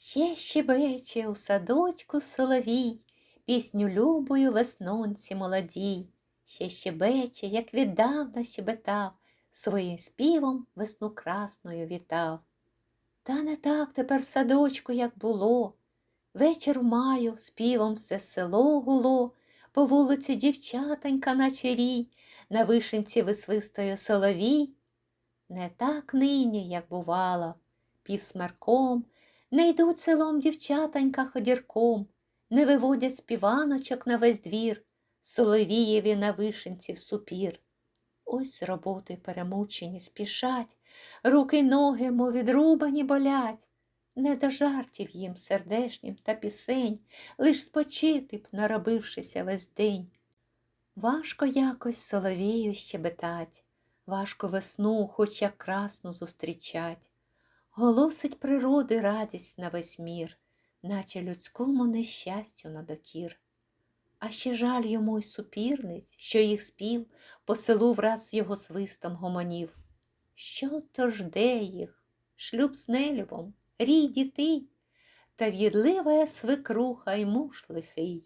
Ще щебече у садочку соловій, Пісню любою веснонці молодій. Ще щебече, як віддавна щебетав, Своїм співом весну красною вітав. Та не так тепер садочку, як було. Вечір маю співом все село гуло, По вулиці дівчатонька наче рій, На вишенці висвистує соловій. Не так нині, як бувало, півсмерком, Не йдуть селом дівчатонька ходірком, Не виводять співаночок на весь двір, Соловієві на вишенці в супір. Ось роботи перемучені спішать, Руки ноги, мов відрубані болять. Не до жартів їм сердешнім та пісень, Лиш спочити б, наробившися весь день. Важко якось соловію щебетать, Важко весну, хоч як красну зустрічать. Голосить природи радість на весь мір, Наче людському нещастю надокір. А ще жаль йому й супірниць, що їх спів по селу враз його свистом гомонів. Що то жде їх? Шлюб з нелюбом, рій дітей, та в'їдлива свекруха й муж лихий.